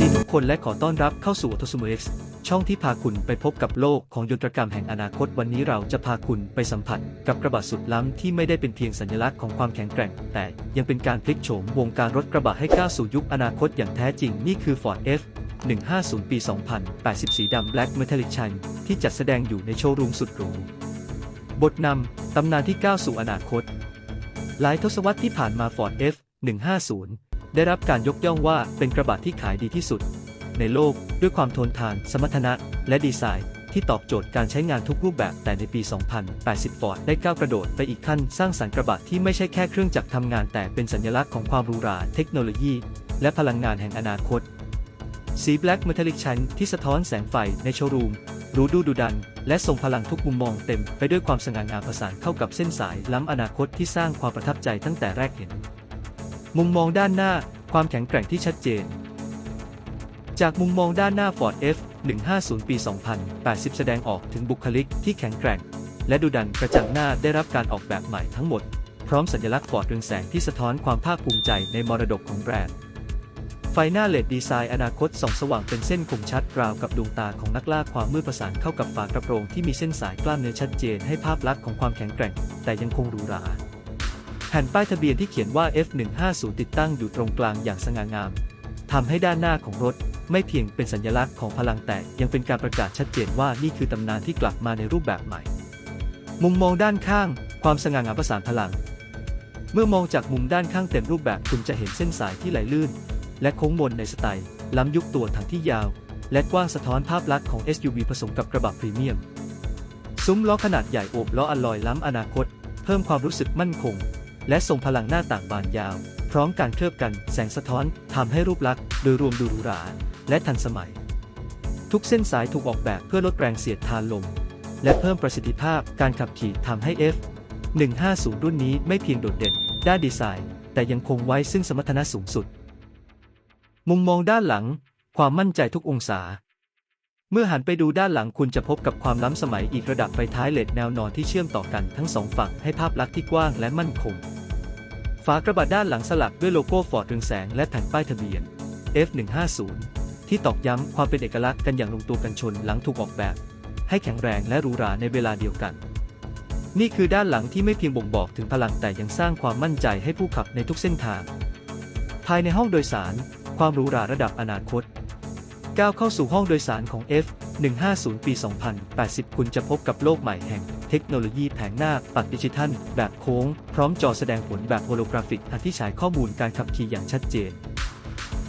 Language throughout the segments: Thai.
ดีทุกคนและขอต้อนรับเข้าสู่ Autosumo X ช่องที่พาคุณไปพบกับโลกของยนตรกรรมแห่งอนาคตวันนี้เราจะพาคุณไปสัมผัสกับกระบะสุดล้ำที่ไม่ได้เป็นเพียงสัญลักษณ์ของความแข็งแกร่ง แต่ยังเป็นการพลิกโฉมวงการรถกระบะให้ก้าวสู่ยุคอนาคตอย่างแท้จริงนี่คือ Ford F 150 ปี 2080 สีดำ Black Metallic Shine ที่จัดแสดงอยู่ในโชว์รูมสุดหรู บทนำตำนานที่ก้าวสู่อนาคต หลายทศวรรษที่ผ่านมา Ford F 150 ได้รับการยกย่องว่าเป็นกระบะที่ขายดีที่สุด ในโลกด้วยความทนทาน สมรรถนะ และดีไซน์ ที่ตอบโจทย์การใช้งานทุกรูปแบบ แต่ในปี 2080 Ford ได้ก้าวกระโดดไปอีกขั้นสร้างสรรค์กระบะที่ไม่ใช่แค่เครื่องจักรทำงานแต่เป็นสัญลักษณ์ของความรูรา เทคโนโลยี และพลังงานแห่งอนาคต สี Black Metallic Shine ที่สะท้อนแสงไฟในโชว์รูมรู้ดูดุดัน และทรงพลังทุกมุมมองเต็มไปด้วยความสง่างามประสานเข้ากับเส้นสายล้ำอนาคตที่สร้างความประทับใจตั้งแต่แรกเห็น มุมมองด้านหน้า ความแข็งแกร่งที่ชัดเจน จากมุมมองด้านหน้า Ford F 150 ปี 2080 แสดงออกถึงบุคลิกที่แข็งแกร่ง และดุดันกระจังหน้าได้รับการออกแบบใหม่ทั้งหมด พร้อมสัญลักษณ์ Ford เรืองแสงที่สะท้อนความภาคภูมิใจในมรดกของแบรนด์ ไฟหน้าเลดดีไซน์อนาคตส่องสว่างเป็นเส้นคมชัดราวกับดวงตาของนักล่าความมืดประสานเข้ากับฝากระโปรงที่มีเส้นสายกล้ามเนื้อชัดเจนให้ภาพลักษณ์ของความแข็งแกร่ง แต่ยังคงหรูหรา แผ่นป้ายทะเบียนที่เขียนว่า F150 ติดตั้งอยู่ตรงกลางอย่างสง่างามทำให้ด้านหน้าของรถไม่เพียงเป็นสัญลักษณ์ของพลังแต่ยังเป็นการประกาศชัดเจนว่านี่คือตำนานที่กลับมาในรูปแบบใหม่ มุมมองด้านข้าง ความสง่างามประสานพลัง เมื่อมองจากมุมด้านข้างเต็มรูปแบบคุณจะเห็นเส้นสายที่ไหลลื่น และโค้งมนในสไตล์ล้ำยุคตัวถังที่ยาว และกว้างสะท้อนภาพลักษณ์ของ SUV ผสมกับกระบะพรีเมียม ซุ้มล้อขนาดใหญ่โอบล้ออลลอยล้ำอนาคต เพิ่มความรู้สึกมั่นคง และทรงพลังหน้าต่างบานยาว พร้อมการเคลือบกันแสงสะท้อนทำให้รูปลักษณ์โดยรวมดูหรูหราและทันสมัย ทุกเส้นสายถูกออกแบบเพื่อลดแรงเสียดทานลม และเพิ่มประสิทธิภาพการขับขี่ทำให้ F 150 รุ่นนี้ไม่เพียงโดดเด่น ด้านดีไซน์ แต่ยังคงไว้ซึ่งสมรรถนะสูงสุด มุมมองด้านหลัง ความมั่นใจทุกองศา เมื่อหันไปดูด้านหลังคุณจะพบกับความล้ำสมัยอีกระดับไฟท้ายเลดแนวนอนที่เชื่อมต่อกันทั้งสองฝั่งให้ภาพลักษณ์ที่กว้างและมั่นคง ฝากระบะด้านหลังสลักด้วยโลโก้ฟอร์ดเรืองแสงและแผ่นป้ายทะเบียน F150 ที่ตอกย้ำความเป็นเอกลักษณ์กันอย่างลงตัวกันชนหลังถูกออกแบบ ให้แข็งแรงและหรูหราในเวลาเดียวกัน นี่คือด้านหลังที่ไม่เพียงบ่งบอกถึงพลังแต่ยังสร้างความมั่นใจให้ผู้ขับในทุกเส้นทาง ภายในห้องโดยสาร ความหรูหราระดับอนาคตก้าวเข้าสู่ห้องโดยสารของ F 150 ปี 2080 คุณจะพบกับโลกใหม่แห่ง เทคโนโลยีแผงหน้าปัดดิจิทัล แบบโค้ง พร้อมจอแสดงผลแบบโฮโลกราฟิกที่ฉายข้อมูลการขับขี่อย่างชัดเจน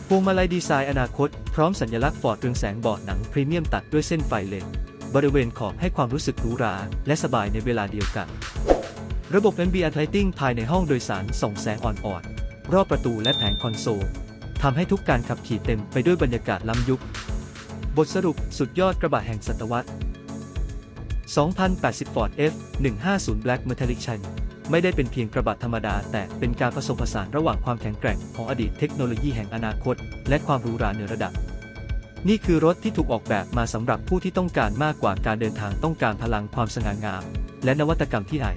พวงมาลัยดีไซน์อนาคต พร้อมสัญลักษณ์ฟอร์ดเรืองแสงเบาะหนังพรีเมียมตัดด้วยเส้นไฟเลนบริเวณขอบให้ความรู้สึกหรูหรา และสบายในเวลาเดียวกัน ระบบ NBR Lighting ภายในห้องโดยสารส่องแสงอ่อนๆรอบประตูและแผงคอนโซลทำให้ทุกการขับขี่เต็มไปด้วยบรรยากาศล้ำยุค บทสรุปสุดยอดกระบะแห่งศตวรรษ 2080 Ford F 150 Black Metallic Shine ไม่ได้เป็นเพียงกระบะธรรมดา แต่เป็นการผสมผสานระหว่างความแข็งแกร่งของอดีตเทคโนโลยีแห่งอนาคต และความหรูหราเหนือระดับ นี่คือรถที่ถูกออกแบบมาสำหรับผู้ที่ต้องการมากกว่าการเดินทางต้องการพลังความสง่างาม และนวัตกรรมที่ไหน